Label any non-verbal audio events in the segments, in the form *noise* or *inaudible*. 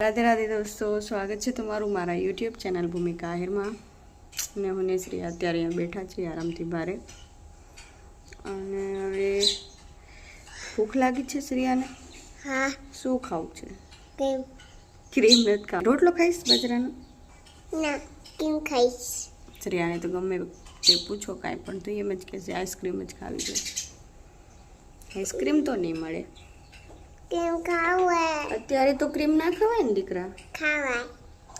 રાધે રાધે દોસ્તો સ્વાગત છે તમારું મારા યુટ્યુબ ચેનલ ભૂમિકા આહિરમાં. અને હું ને શ્રી અત્યારે અહીંયા બેઠા છીએ આરામથી ભારે અને હવે ભૂખ લાગી છે શ્રીયાને? હા. શું ખાવું છે? ક્રીમ. નથી ખાવ. રોટલો ખાઈશ બાજરાનો? ના ક્રીમ ખાઈશ. શ્રીયાને તો ગમે તે પૂછો કાંઈ પણ તો એમ જ કહેશે આઈસ્ક્રીમ જ ખાવી છે આઈસ્ક્રીમ તો નહીં મળે. કેમ ખાવાય. અત્યારે તો ક્રીમ ના ખવાય ને દીકરા? ખાવાય.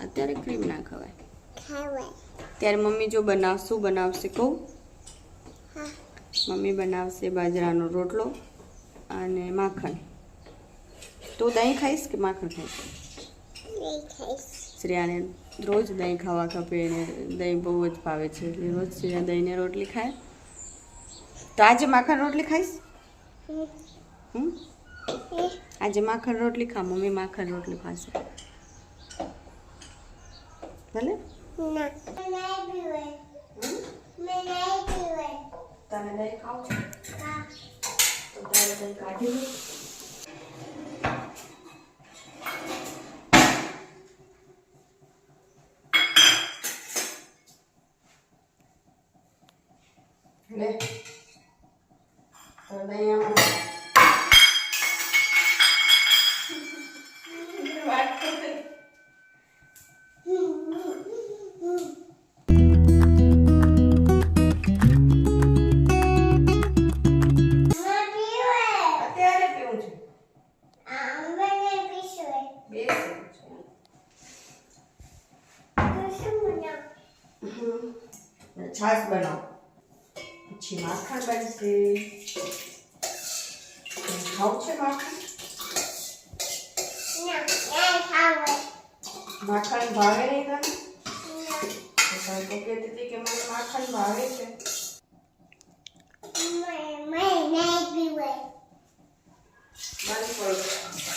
અત્યારે ક્રીમ ના ખવાય. ખાવાય. ત્યારે મમ્મી જો બનાવશું બનાવશે કહું? હા. મમ્મી બનાવશે બાજરાનો રોટલો અને માખણ. તું દહીં ખાઈશ કે માખણ ખાઈશ? શ્રેયાને રોજ દહીં ખાવા ખપે એને દહીં બહુ જ ભાવે છે. એટલે રોજ શ્રેયા દહીંને રોટલી ખાય. તો આજે માખણ રોટલી ખાઈશ? હમ. આજે માખણ રોટલી ખા, મમ્મી માખણ રોટલી ખાશે. ભલે? ના નહીં પીવે મેં નહીં પીવે તને દહીં છાશ બનાવો પછી માખણ બનશે ખાવું છે માખણ ના નહીં ખાવાય માખણ ભાવે નહીં તને ના તો તો કહેતી હતી કે મને માખણ ભાવે છે મેં મેં નહીં પીવે બંધ પડો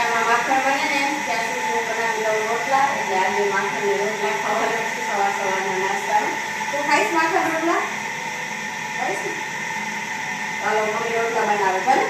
આમાં માખણ બને ને ત્યાં સુધી હું બનાવી રોટલા એટલે આજે માખણને રોટલા ખાવાના છે સવાર સવારના નાસ્તામાં તું ખાઈશ માખણ રોટલા ખાઈશ? ચાલો મમ્મી રોટલા બનાવે ભલે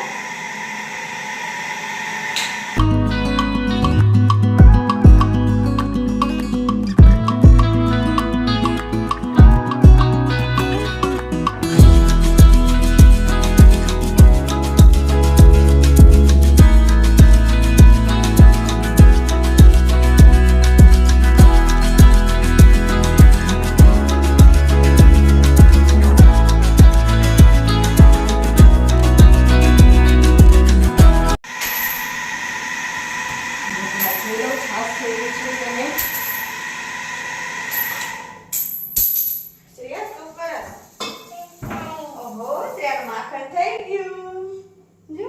માખણ થઈ ગયું જો.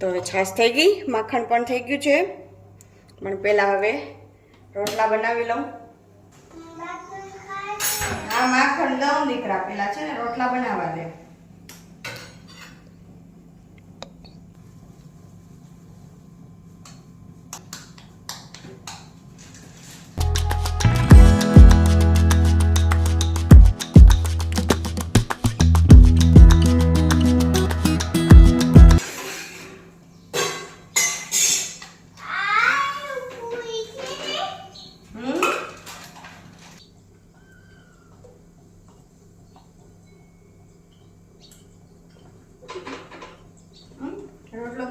તો હવે છાશ થઈ ગઈ માખણ પણ થઈ ગયું છે. પણ પેલા હવે રોટલા બનાવી લઉં. હા માખણ લઉં દીકરા પેલા છે ને રોટલા બનાવવા દે.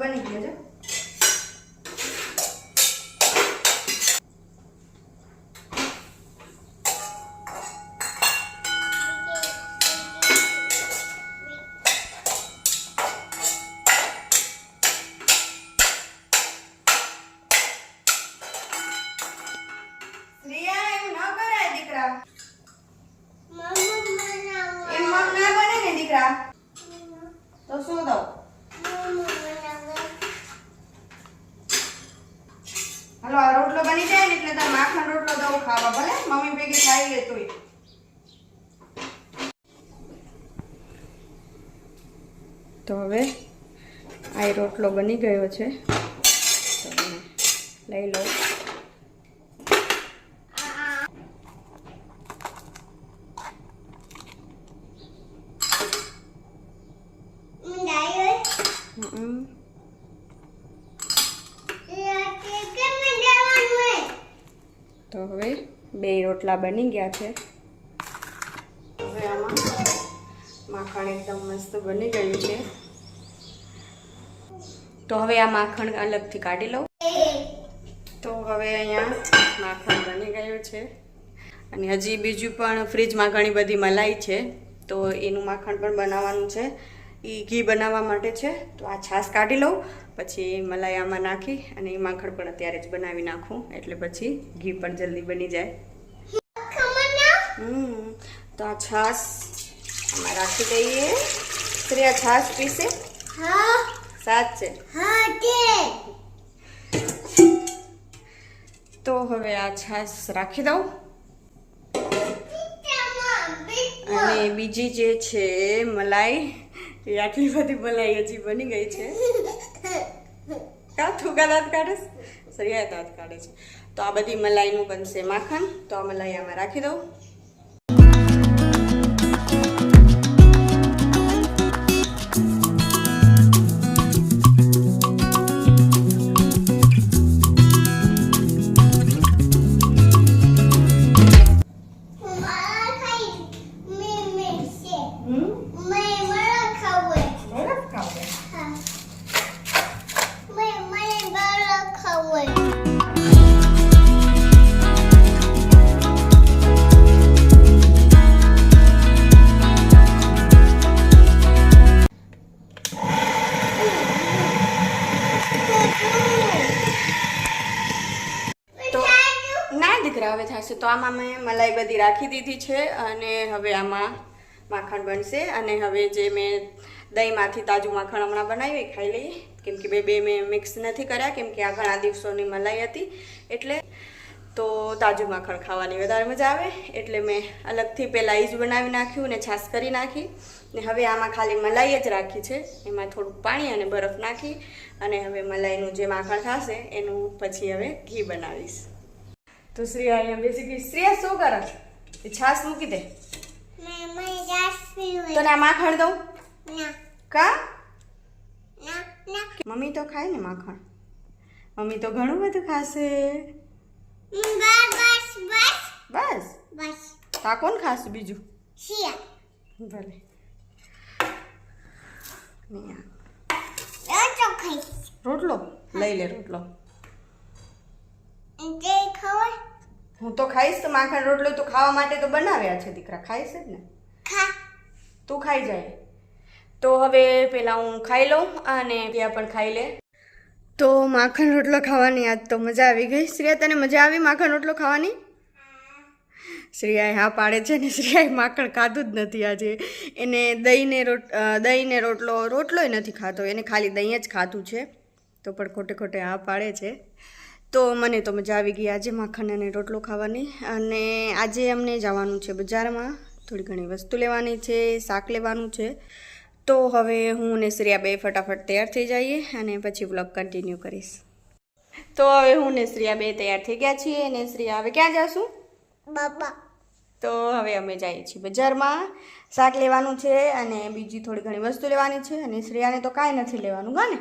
બની ગયો છે. રોટલો બની ગયો છે. લઈ લો. તો હવે બે રોટલા બની ગયા છે. હવે આમાં માખણ એકદમ મસ્ત બની ગયું છે. તો હવે આ માખણ અલગથી કાઢી લઉં. તો હવે અહીંયા માખણ બની ગયું છે. અને હજી બીજું પણ ફ્રીજમાં ઘણી બધી મલાઈ છે. તો એનું માખણ પણ બનાવવાનું છે. એ ઘી બનાવવા માટે છે. તો આ છાશ કાઢી લઉં. પછી મલાઈ આમાં નાખી અને એ માખણ પણ અત્યારે જ બનાવી નાખું. એટલે પછી ઘી પણ જલ્દી બની જાય. તો આ છાશ આમાં રાખી દઈએ. શ્રી આ છાશ પીશે સાચ. છે તો હવે આ છાશ રાખી દઉં. અને બીજી જે છે મલાઈ એ આટલી બધી મલાઈ હજી બની ગઈ છે. કા થૂકા દાંત કાઢે સરિયા દાંત કાઢે છે. તો આ બધી મલાઈનું બનશે માખણ. તો આ મલાઈ આમાં રાખી દઉં. બધી રાખી દીધી છે અને હવે આમાં માખણ બનશે અને હવે જે મેં દહીંમાંથી તાજું માખણ હમણાં બનાવ્યું એ ખાઈ લઈએ. કેમ કે બે મેં મિક્સ નથી કર્યા, કેમ કે આ ઘણા દિવસોની મલાઈ હતી. એટલે તો તાજું માખણ ખાવાની વધારે મજા આવે. એટલે મેં અલગથી પહેલાં એ જ બનાવી નાખ્યું ને છાશ કરી નાખી. ને હવે આમાં ખાલી મલાઈ જ રાખી છે. એમાં થોડુંક પાણી અને બરફ નાખી અને હવે મલાઈનું જે માખણ થશે એનું પછી હવે ઘી બનાવીશ. તો શ્રી અહીંયા બેસી ગઈ. શ્રેયા શું કરે એ છાશ મૂકી દે. તને આ માખણ દઉં? કા? મમ્મી તો ખાય ને માખણ. મમ્મી તો ઘણું બધું ખાશે. બસ તા કોણ ખાશે બીજું? ભલે. રોટલો લઈ લે રોટલો. હું તો ખાઈશ તો માખણ રોટલો તો ખાવા માટે તો બનાવ્યા છે દીકરા. ખાઈશ જ ને? તું ખાઈ જાય. તો હવે પેલા હું ખાઈ લઉં અને ત્યાં પણ ખાઈ લે. તો માખણ રોટલો ખાવાની આજ તો મજા આવી ગઈ. શ્રેયા તને મજા આવી માખણ રોટલો ખાવાની? શ્રેયાએ હા પાડે છે ને શ્રેયાએ માખણ ખાધું જ નથી આજે. એને દહીંને રોટ દહીંને રોટલો રોટલોય નથી ખાતો એને ખાલી દહીં જ ખાધું છે. તો પણ ખોટે ખોટે હા પાડે છે. તો મને તો મજા આવી ગઈ. આજે માખણ અને રોટલો ખાવાની અને આજે અમને જવાનું છે બજારમાં. થોડી ઘણી વસ્તુ લેવાની છે શાક લેવાનું છે. તો હવે હું ને શ્રેયા બે ફટાફટ તૈયાર થઈ જઈએ અને પછી બ્લોગ કન્ટિન્યુ કરીશ. તો હવે હું ને શ્રેયા બે તૈયાર થઈ ગયા છીએ અને શ્રેયા હવે ક્યાં જાશું? તો હવે અમે જઈએ છીએ બજારમાં. શાક લેવાનું છે અને બીજી થોડી ઘણી વસ્તુ લેવાની છે અને શ્રેયાને તો કાંઈ નથી લેવાનું ગા ને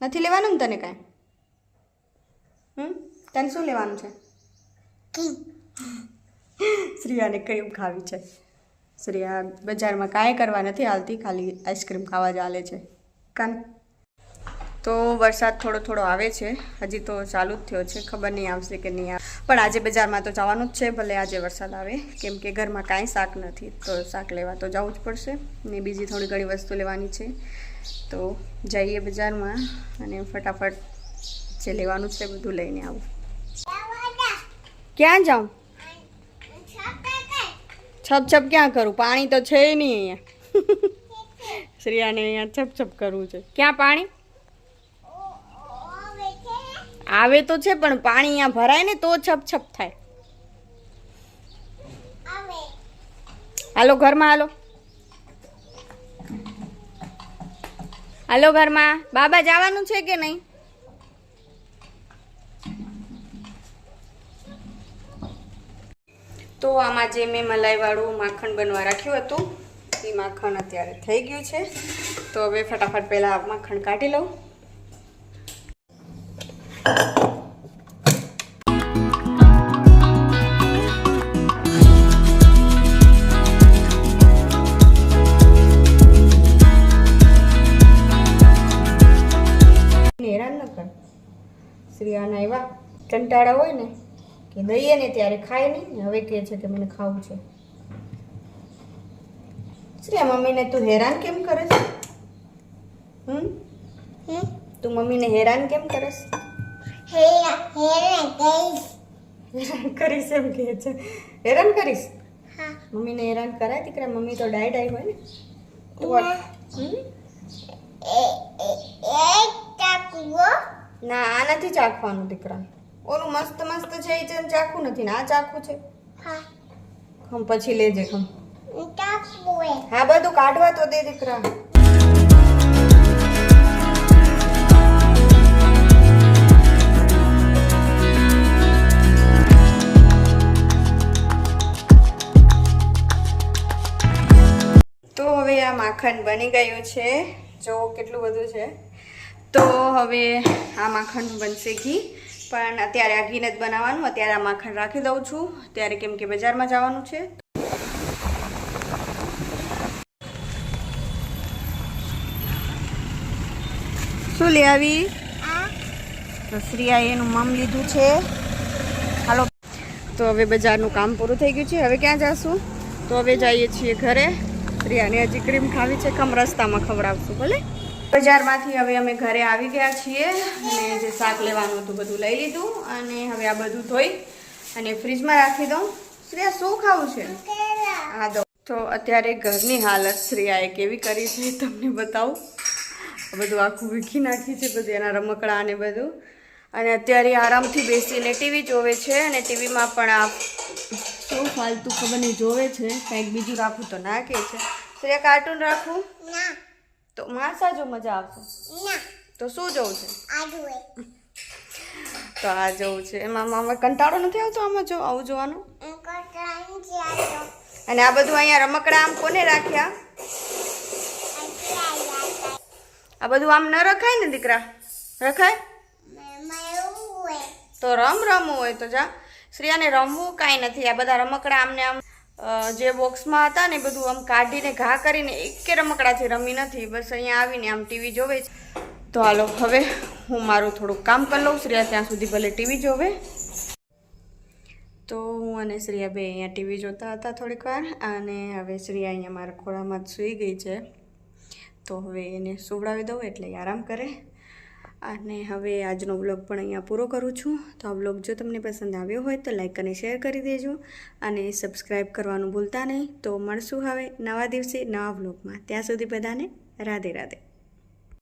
નથી લેવાનું ને તને કાંઈ? તને શું લેવાનું છે? શ્રેયાને ક્રીમ ખાવી છે. શ્રેયા બજારમાં કાંઈ કરવા નથી હાલતી ખાલી આઈસ્ક્રીમ ખાવા જ હાલે છે. કાન. તો વરસાદ થોડો થોડો આવે છે. હજી તો ચાલુ જ થયો છે. ખબર નહીં આવશે કે નહીં આવે પણ આજે બજારમાં તો જવાનું જ છે ભલે આજે વરસાદ આવે. કેમ કે ઘરમાં કાંઈ શાક નથી તો શાક લેવા તો જવું જ પડશે. ને બીજી થોડી ઘણી વસ્તુ લેવાની છે. તો જઈએ બજારમાં અને ફટાફટ જે લેવાનું છે બધું લઈને આવું. ક્યાં જાઉં? છપ છપ ક્યાં કરું? પાણી તો છે નહીં અહીંયા. *laughs* શ્રેયાને અહીંયા છપ છપ કરવું છે. ક્યાં પાણી? આવે તો છે પણ પાણી અહીંયા ભરાય ને તો છપ છપ થાય. હાલો ઘરમાં હાલો. હાલો ઘરમાં. બાબા જવાનું છે કે નહીં? તો આમાં જે મેં મલાઈવાળું માખણ બનવા રાખ્યું હતું, એ માખણ અત્યારે થઈ ગયું છે. તો હવે ફટાફટ પહેલાં આ માખણ કાઢી લઉં. હેરાન ન કર કંટાળા હોય ને કે દઈએ ને ત્યારે ખાય નહીં. હવે કહે છે કે મને ખાવું છે. શ્રેયા મમ્મીને તું હેરાન કેમ કરે છે હમ? તું મમ્મીને હેરાન કેમ કરે છે હેરાન કરીશ. એમ કહે છે. હેરાન કરીશ? હા. મમ્મીને હેરાન કરાય દીકરા મમ્મી તો ડાય ડાય હોય ને. તું ના આ નથી ચાખવાનું દીકરા. ઓલું મસ્ત મસ્ત છે એ જન ચાખું નથી ને આ ચાખું છે. હા. ખમ પછી લેજે ખમ. હા બધું કાઢવા તો દે દીકરા. તો હવે આ માખણ બની ગયું છે. જો કેટલું બધું છે. તો હવે આ માખણ બનશે ઘી. પણ અત્યારે આ ઘીને જ બનાવવાનું, અત્યારે આ માખણ રાખી દઉં છું. ત્યારે કેમ કે બજારમાં જવાનું છે. શું લઈ આવી? તો શ્રીયાએ એનું મમ લીધું છે. હાલો. તો હવે બજારનું કામ પૂરું થઈ ગયું છે. હવે ક્યાં જશું? તો હવે જઈએ છીએ ઘરે. શ્રીયાને હજી ક્રીમ ખાવી છે. કમ રસ્તામાં ખવડાવશું, ભલે. બજારમાંથી હવે અમે ઘરે આવી ગયા છીએ અને જે શાક લેવાનું હતું બધું લઈ લીધું અને હવે આ બધું ધોઈ અને ફ્રીજમાં રાખી દઉં. શ્રેયા, શું ખાવું છે? હા દો તો અત્યારે ઘરની હાલત શ્રેયાએ કેવી કરી છે તમને બતાવું. બધું આખું વીખી નાખી છે, બધું એના રમકડા અને બધું. અને અત્યારે આરામથી બેસીને ટીવી જોવે છે અને ટીવીમાં પણ આ શું ફાલતું ખબર નહીં, જોવે છે. કંઈક બીજું રાખવું તો ના કહે છે. શ્રેયા, કાર્ટૂન રાખવું ના. તો માસા જો મજા આવશે. તો શું જવું છે? તો આ જવું છે. એમાં મામા કંટાળો નથી આવતો આમાં જો આવું જોવાનું? અને આ બધું અહીંયા રમકડા આમ કોને રાખ્યા? આ બધું આમ ન રખાય ને દીકરા? રખાય? તો રમ રમવું હોય તો જા. શ્રેયાને રમવું કાંઈ નથી. આ બધા રમકડા આમને આમ જે બોક્સમાં હતા ને બધું આમ કાઢીને ઘા કરીને એકે રમકડાથી રમી નથી. બસ અહીંયા આવીને આમ ટીવી જોવે છે. તો હાલો, હવે હું મારું થોડુંક કામ કરી લઉં. શ્રેયા ત્યાં સુધી ભલે ટીવી જોવે. તો હું અને શ્રેયા ભાઈ અહીંયા ટીવી જોતા હતા થોડીક વાર અને હવે શ્રેયા અહીંયા મારા ખોળામાં જ સૂઈ ગઈ છે. તો હવે એને સુવડાવી દઉં એટલે આરામ કરે. અને હવે આજનો બ્લોગ પણ અહીંયા પૂરો કરું છું. તો આ બ્લોગ જો તમને પસંદ આવ્યો હોય તો લાઈક અને શેર કરી દેજો અને સબસ્ક્રાઈબ કરવાનું ભૂલતા નહીં. તો મળશું હવે નવા દિવસે નવા બ્લોગમાં ત્યાં સુધી બધાને રાધે રાધે.